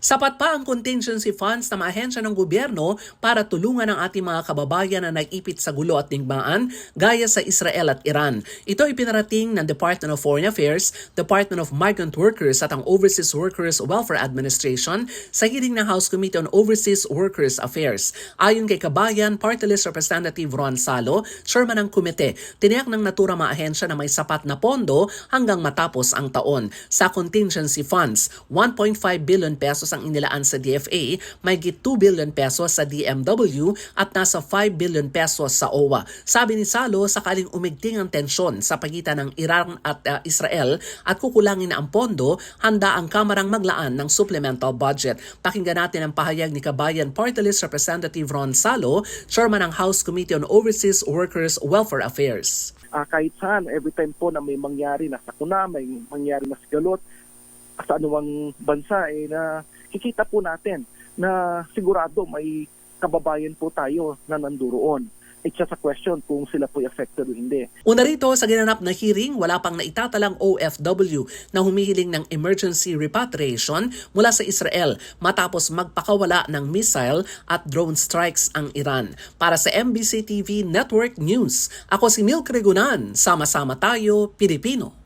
Sapat pa ang contingency funds na maahensya ng gobyerno para tulungan ang ating mga kababayan na nag-ipit sa gulo at digmaan gaya sa Israel at Iran. Ito ipinarating ng Department of Foreign Affairs, Department of Migrant Workers at ang Overseas Workers Welfare Administration sa hearing ng House Committee on Overseas Workers Affairs. Ayon kay Kabayan, Party List Representative Ron Salo, chairman ng komite, tiniyak ng natura maahensya na may sapat na pondo hanggang matapos ang taon. Sa contingency funds, 1.5 billion pesos ang inilaan sa DFA, may 2 billion pesos sa DMW at nasa 5 billion pesos sa OWA. Sabi ni Salo, sakaling umigting ang tensyon sa pagitan ng Iran at uh, Israel at kukulangin na ang pondo, handa ang Kamarang maglaan ng supplemental budget. Pakinggan natin ang pahayag ni Kabayan Party Representative Ron Salo, chairman ng House Committee on Overseas Workers Welfare Affairs. Ah, kahit saan, every time po na may mangyari na sakuna, may mangyari na sigalot, sa anumang bansa, eh, na kikita po natin na sigurado may kababayan po tayo na nanduroon. It's just a question kung sila po affected o hindi. Una rito sa ginanap na hearing, wala pang naitatalang OFW na humihiling ng emergency repatriation mula sa Israel matapos magpakawala ng missile at drone strikes ang Iran. Para sa MBC TV Network News, ako si Milk Regunan. Sama-sama tayo, Pilipino.